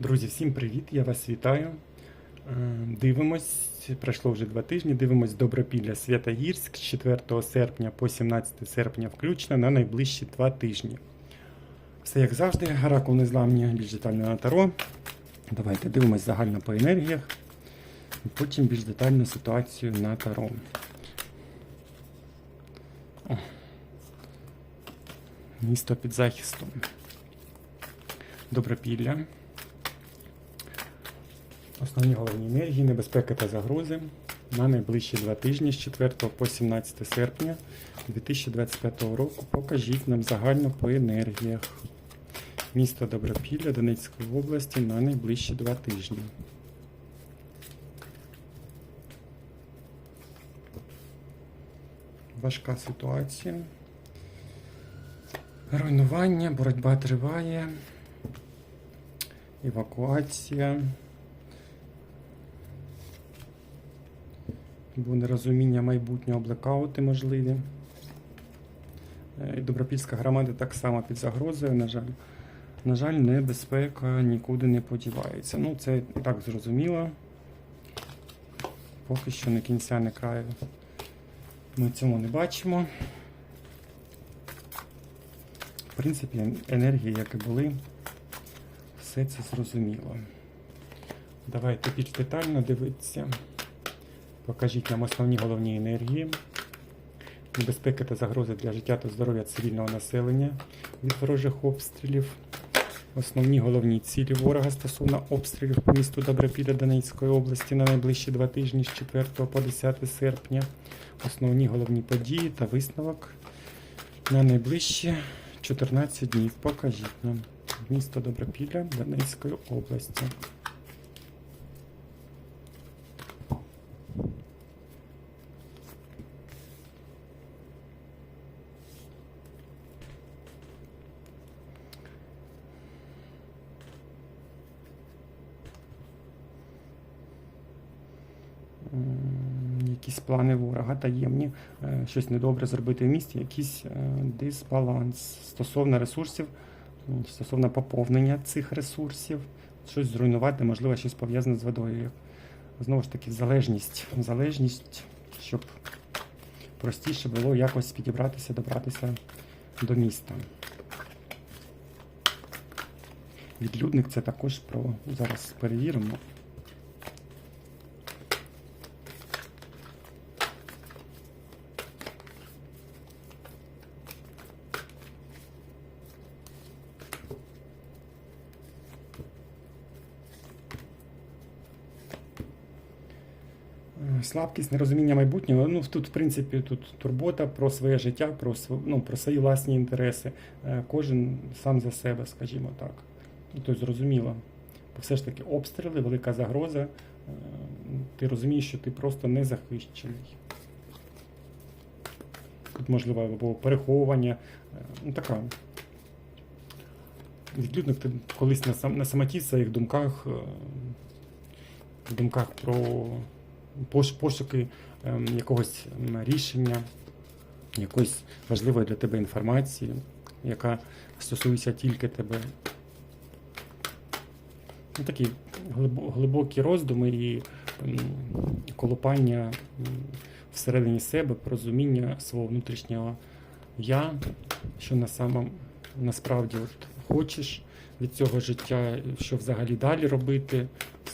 Друзі, всім привіт! Я вас вітаю. Е, Дивимось, пройшло вже два тижні. Дивимось Добропілля Святогірськ з 4 серпня по 17 серпня включно на найближчі два тижні. Все як завжди, Гаракул незламні більш детально на таро. Давайте дивимось загально по енергіях, потім більш детальну ситуацію на таро. О. Місто під захистом. Добропілля. Основні головні енергії, небезпеки та загрози на найближчі два тижні з 4 по 17 серпня 2025 року. Покажіть нам загально по енергіях. Місто Добропілля Донецької області на найближчі два тижні. Важка ситуація. Руйнування, боротьба триває. Евакуація. Бо нерозуміння майбутнього блекаути можливі. Е, Добропільська громада так само під загрозою, на жаль. На жаль, небезпека нікуди не подівається. Ну, це і так зрозуміло. Поки що не кінця, не краю. Ми цьому не бачимо. В принципі, енергії, як і були, все це зрозуміло. Давайте більш детально дивитися. Покажіть нам основні головні енергії, небезпеки та загрози для життя та здоров'я цивільного населення від ворожих обстрілів, основні головні цілі ворога стосовно обстрілів по місту Добропілля Донецької області на найближчі два тижні з 4 по 10 серпня, основні головні події та висновок на найближчі 14 днів. Покажіть нам місто Добропілля Донецької області. М, Якісь плани ворога таємні, е, щось недобре зробити в місті, якийсь е, дисбаланс стосовно ресурсів, стосовно поповнення цих ресурсів, щось зруйнувати, можливо, щось пов'язане з водою. Знову ж таки, залежність. Залежність, щоб простіше було якось підібратися, добратися до міста. Відлюдник це також про зараз перевіримо. Е, Слабкість, нерозуміння майбутнього. Ну, тут, в принципі, тут турбота про своє життя, про, ну, про свої власні інтереси. Е, Кожен сам за себе, скажімо так. Тобто зрозуміло. Бо все ж таки обстріли, велика загроза. Е, Ти розумієш, що ти просто не захищений. Тут можливо або переховування. е, Ну, така. Відлюдник ти колись на, самоті в своїх думках, в думках про пошуки ем, якогось рішення, якоїсь важливої для тебе інформації, яка стосується тільки тебе. Ну, такі глибокі роздуми і ем, колупання ем, всередині себе, розуміння свого внутрішнього я, що на самом, насправді от, хочеш від цього життя, що взагалі далі робити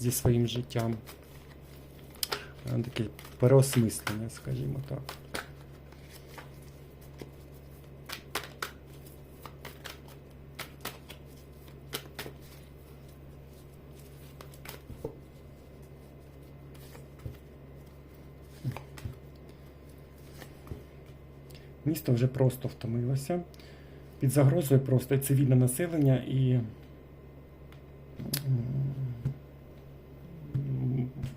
зі своїм життям. Е, Таке переосмислення, скажімо так. Місто вже просто втомилося. Під загрозою просто цивільне населення і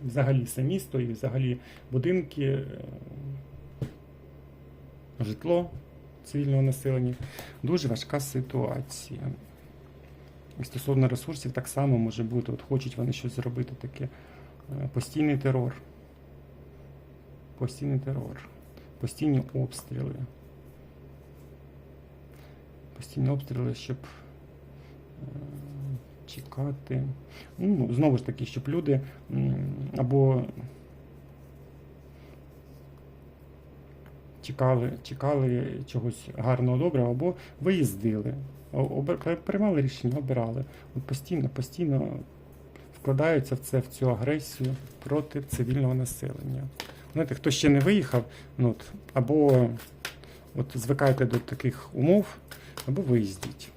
взагалі все місто і взагалі будинки, е, житло цивільного населення. Дуже важка ситуація. І стосовно ресурсів так само може бути. От хочуть вони щось зробити таке. Е, Постійний терор. Постійний терор. Постійні обстріли. Постійні обстріли, щоб е, чекати. Ну, знову ж таки, щоб люди або чекали, чекали чогось гарного, доброго, або виїздили, приймали рішення, обирали. От постійно, постійно вкладаються в це, в цю агресію проти цивільного населення. Знаєте, хто ще не виїхав, ну, от, або от звикайте до таких умов, або виїздіть.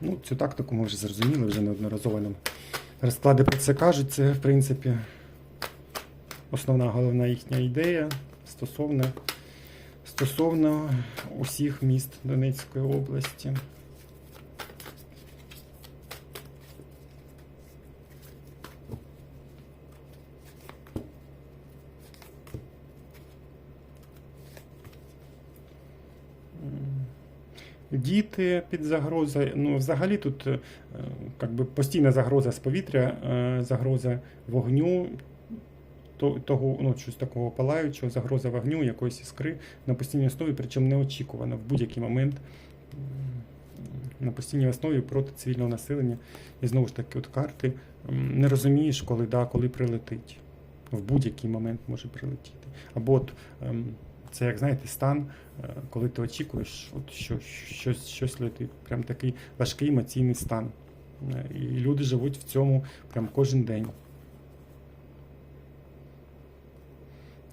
Ну, цю тактику ми вже зрозуміли, вже неодноразово нам розклади про це кажуть. Це, в принципі, основна головна їхня ідея стосовно, стосовно усіх міст Донецької області. Діти під загрозою. Ну, взагалі тут е, би, постійна загроза з повітря, е, загроза вогню, то- того, ну, щось такого палаючого, загроза вогню, якоїсь іскри на постійній основі, причому неочікувано в будь-який момент на постійній основі проти цивільного населення. І знову ж таки, от карти не розумієш, коли да, коли прилетить. В будь-який момент може прилетіти. Або от, ем, це, як знаєте, стан, е, коли ти очікуєш, от що, щось, щось летить. Прям такий важкий емоційний стан. Е, І люди живуть в цьому прям кожен день.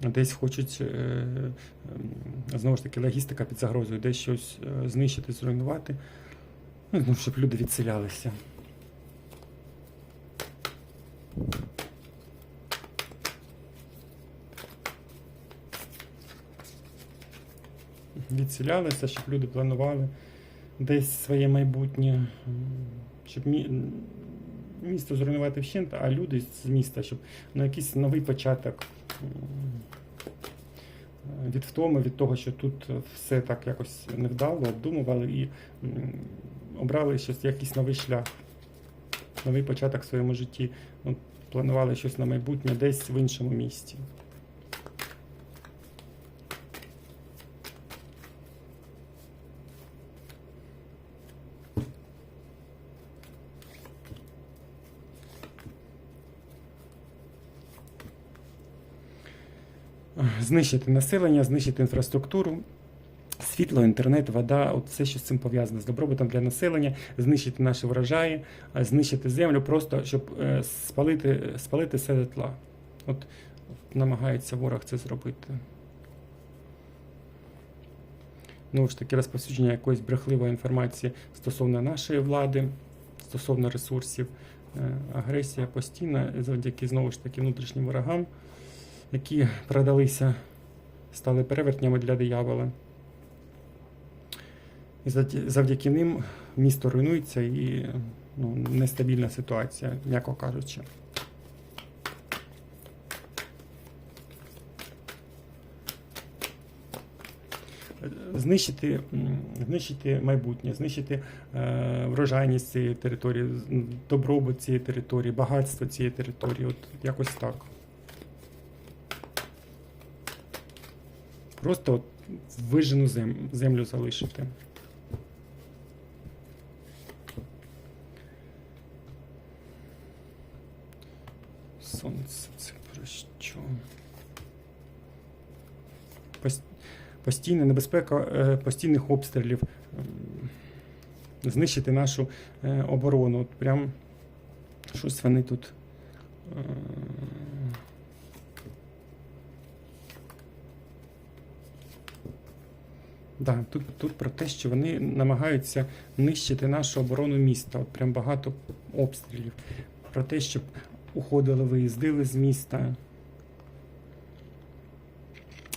Десь хочуть, е, знову ж таки, логістика під загрозою, десь щось знищити, зруйнувати. Ну, щоб люди відселялися. Відселялися, щоб люди планували десь своє майбутнє, щоб мі- місто зруйнувати вщент, а люди з міста, щоб на якийсь новий початок від втоми, від того, що тут все так якось невдало, обдумували і обрали щось, якийсь новий шлях, новий початок в своєму житті. Ну, планували щось на майбутнє десь в іншому місті. Знищити населення, знищити інфраструктуру, світло, інтернет, вода, от все, що з цим пов'язано з добробутом для населення, знищити наші врожаї, знищити землю, просто щоб е, спалити, спалити все житла. От намагається ворог це зробити. Ну ж таки, розповсюдження якоїсь брехливої інформації стосовно нашої влади, стосовно ресурсів, е, агресія постійна завдяки знову ж таки внутрішнім ворогам які продалися, стали перевертнями для диявола. І завдяки ним місто руйнується і ну, нестабільна ситуація, м'яко кажучи. Знищити, знищити майбутнє, знищити е, врожайність цієї території, добробут цієї території, багатство цієї території. От якось так. Просто от вижену зем, землю залишити. Сонце це про що? Постійна небезпека е, постійних обстрілів. ем, Знищити нашу е, оборону. От прям щось вони тут. Да, тут, тут про те, що вони намагаються нищити нашу оборону міста. От прям багато обстрілів. Про те, щоб уходили, виїздили з міста.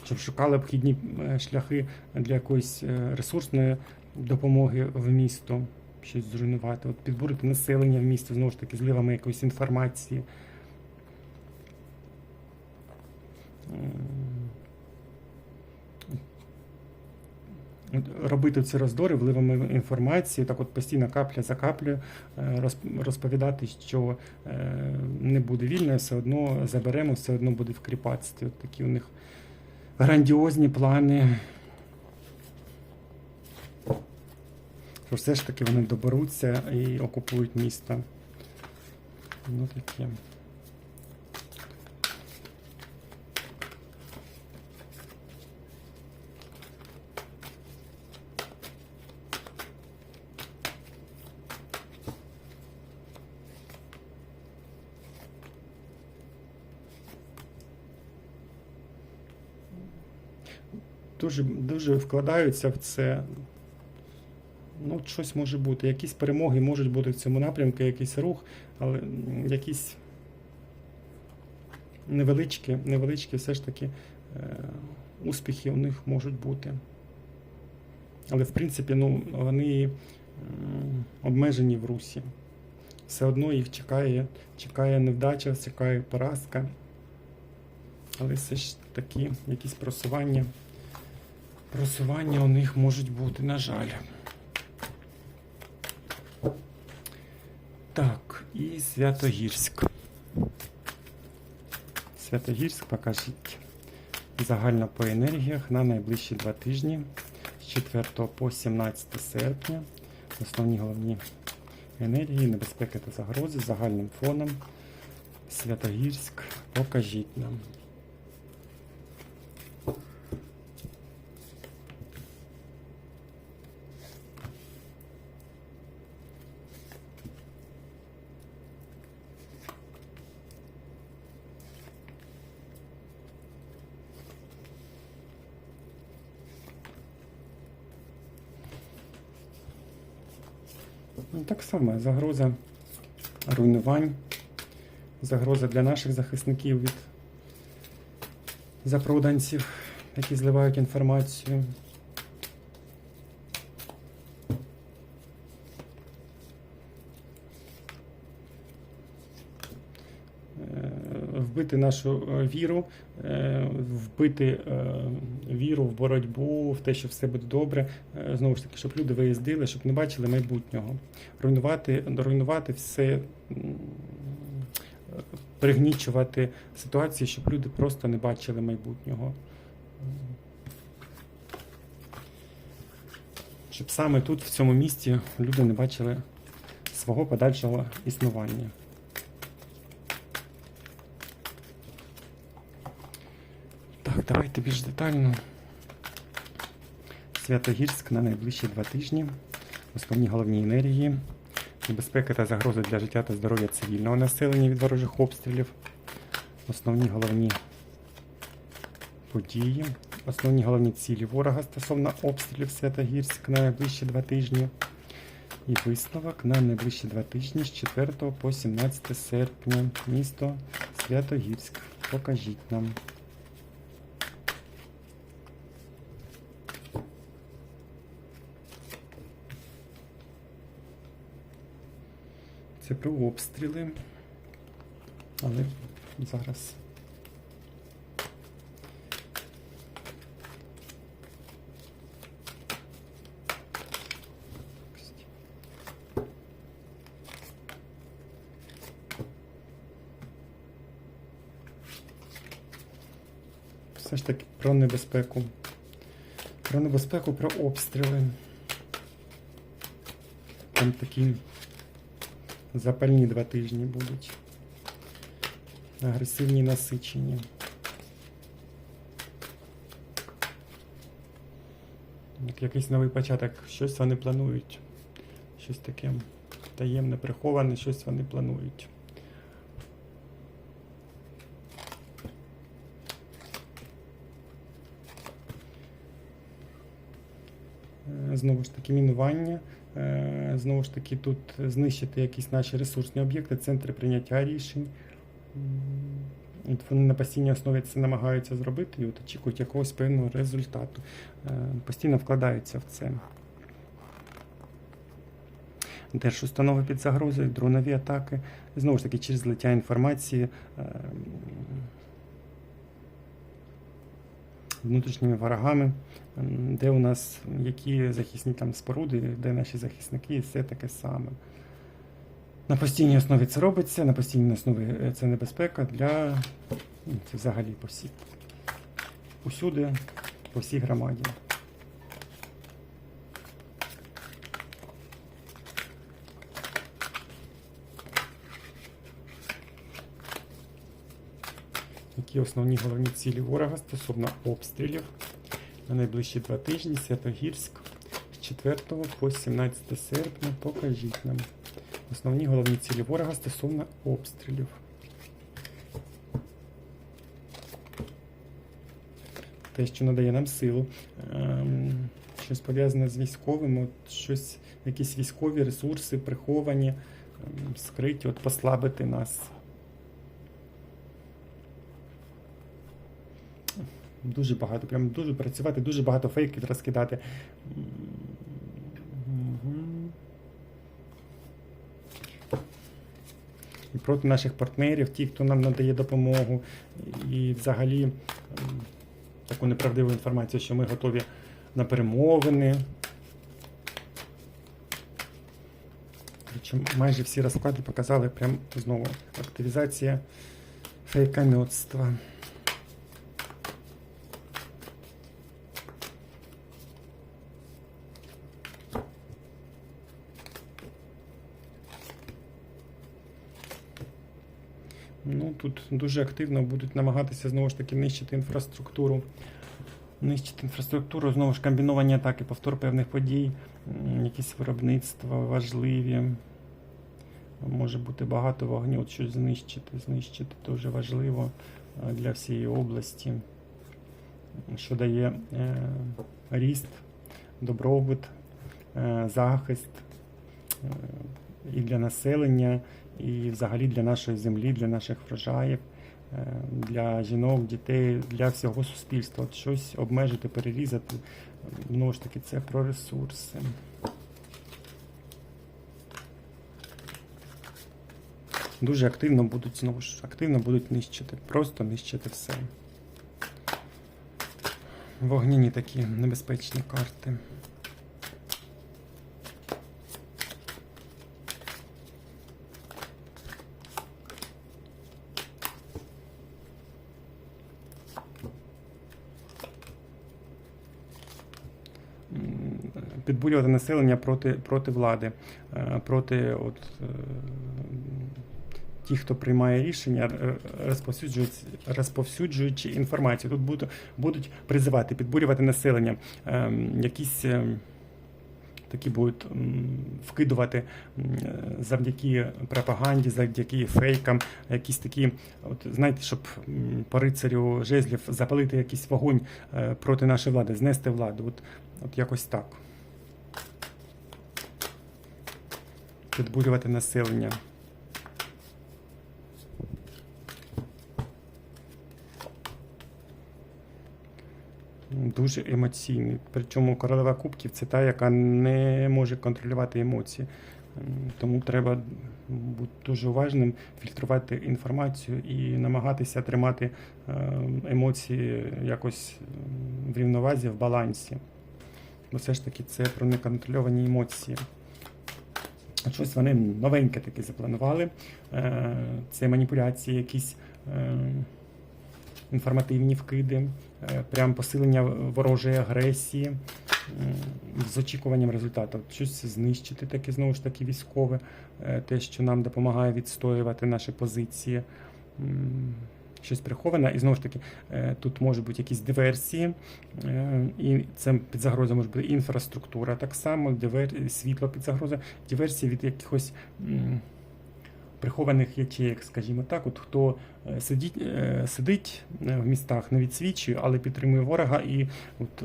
Щоб шукали обхідні е, шляхи для якоїсь е, ресурсної допомоги в місто, щось зруйнувати. От підбурити населення в місто, знову ж таки, зливами якоїсь інформації. Робити ці роздори вливами інформації, так от постійно капля за каплею е, розповідати, що е, не буде вільно, все одно заберемо, все одно буде в кріпацтві. От такі у них грандіозні плани. що все ж таки вони доберуться і окупують місто. Ну таке. Дуже, дуже вкладаються в це. Ну, щось може бути. Якісь перемоги можуть бути в цьому напрямку, якийсь рух, але якісь невеличкі, невеличкі все ж таки е, успіхи у них можуть бути. Але в принципі, ну, вони обмежені в русі. Все одно їх чекає, чекає невдача, чекає поразка. Але все ж таки якісь просування. Просування у них можуть бути, на жаль. Так, і Святогірськ. Святогірськ покажіть загально по енергіях на найближчі два тижні з 4 по 17 серпня. Основні головні енергії, небезпеки та загрози загальним фоном. Святогірськ, покажіть нам. Само загроза руйнувань, загроза для наших захисників від запроданців, які зливають інформацію. Вбити нашу е, віру, е, вбити е, віру в боротьбу, в те, що все буде добре. Знову ж таки, щоб люди виїздили, щоб не бачили майбутнього. Руйнувати, руйнувати все, пригнічувати ситуації, щоб люди просто не бачили майбутнього. Щоб саме тут, в цьому місті, люди не бачили свого подальшого існування. Давайте більш детально. Святогірськ на найближчі два тижні. Основні головні енергії. Небезпека та загрози для життя та здоров'я цивільного населення від ворожих обстрілів. Основні головні події. Основні головні цілі ворога стосовно обстрілів Святогірськ на найближчі два тижні. І висновок на найближчі два тижні з 4 по 17 серпня. Місто Святогірськ. Покажіть нам. Це про обстріли. Але зараз. Все ж таки про небезпеку. Про небезпеку, про обстріли. Там такі Запальні два тижні будуть. Агресивні насичені. Як якийсь новий початок, щось вони планують. Щось таке таємне, приховане, щось вони планують. Е, Знову ж таки, мінування. Е, Знову ж таки, тут знищити якісь наші ресурсні об'єкти, центри прийняття рішень. От вони на постійній основі це намагаються зробити і от очікують якогось певного результату. Е, Постійно вкладаються в це. Держустанови під загрозою, дронові атаки. Знову ж таки, через злиття інформації. е, внутрішніми ворогами, де у нас які захисні там споруди, де наші захисники, і все таке саме. На постійній основі це робиться, на постійній основі е, це небезпека для ну, це взагалі по всі. Усюди, по всій громаді. Які основні головні цілі ворога стосовно обстрілів на найближчі два тижні Святогірськ з 4 по 17 серпня. Покажіть нам основні головні цілі ворога стосовно обстрілів. Те, що надає нам силу. Ем, щось пов'язане з військовим, от щось, якісь військові ресурси приховані, ем, скриті, от послабити нас. Дуже багато, прям дуже працювати, дуже багато фейків розкидати. І проти наших партнерів, ті, хто нам надає допомогу, і взагалі таку неправдиву інформацію, що ми готові на перемовини. Майже всі розклади показали прям знову активізація фейкаметства. Ну, тут дуже активно будуть намагатися знову ж таки нищити інфраструктуру. Нищити інфраструктуру, знову ж комбіновані атаки, повтор певних подій, якісь виробництва важливі. Може бути багато вогню, от щось знищити. Знищити дуже важливо е, для всієї області, що дає е, ріст, добробут, е, захист е, і для населення, і взагалі для нашої землі, для наших врожаїв, е, для жінок, дітей, для всього суспільства. От щось обмежити, перерізати. Знову ж таки, це про ресурси. Дуже активно будуть знову ж активно будуть нищити, просто нищити все. Вогняні такі небезпечні карти. Підбурювати населення проти, проти влади, е, проти от, е, ті, хто приймає рішення, р- розповсюджують, розповсюджуючи інформацію. Тут будуть, будуть призивати, підбурювати населення, ем, якісь ем, такі будуть вкидувати е, завдяки пропаганді, завдяки фейкам, якісь такі, от знаєте, щоб по рицарю жезлів запалити якийсь вогонь е, проти нашої влади, знести владу. От, от якось так. Підбурювати населення. Дуже емоційний. Причому королева кубків це та, яка не може контролювати емоції. Тому треба бути дуже уважним, фільтрувати інформацію і намагатися тримати е, емоції якось в рівновазі, в балансі. Бо все ж таки це про неконтрольовані емоції. Щось вони новеньке таке запланували. Е, Це маніпуляції, якісь е, інформативні вкиди, е, прям посилення ворожої агресії з очікуванням результату. Щось знищити таке знову ж таки військове, те, що нам допомагає відстоювати наші позиції. Щось приховане, і знову ж таки, е, тут можуть бути якісь диверсії, е, і це під загрозою може бути інфраструктура, так само, дивер... світло під загрозою, диверсії від якихось прихованих ячеїк, скажімо так, от хто е, сидить, сидить в містах, не відсвічує, але підтримує ворога і от,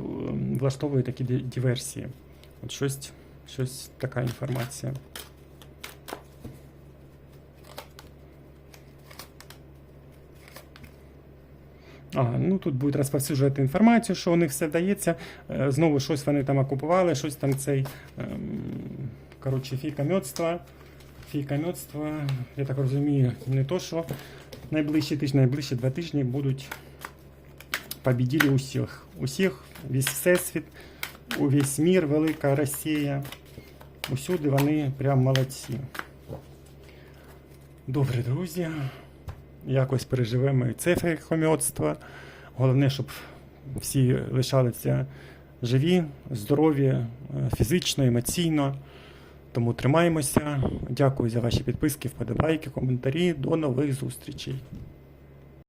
влаштовує такі диверсії. От щось, щось така інформація. А, ну тут будуть розповсюджувати інформацію, що у них все вдається. Е, Знову щось вони там окупували, щось там цей. ем, Коротше, фікамьотство. Фікамьотство, я так розумію, не то, що найближчі тижні, найближчі два тижні будуть побіділі усіх. Усіх, весь всесвіт, увесь мір, велика Росія. Усюди вони прям молодці. Добре, друзі. Якось переживемо і цифри хоміотства. Головне, щоб всі лишалися живі, здорові, е, фізично, емоційно. Тому тримаємося. Дякую за ваші підписки, вподобайки, коментарі. До нових зустрічей.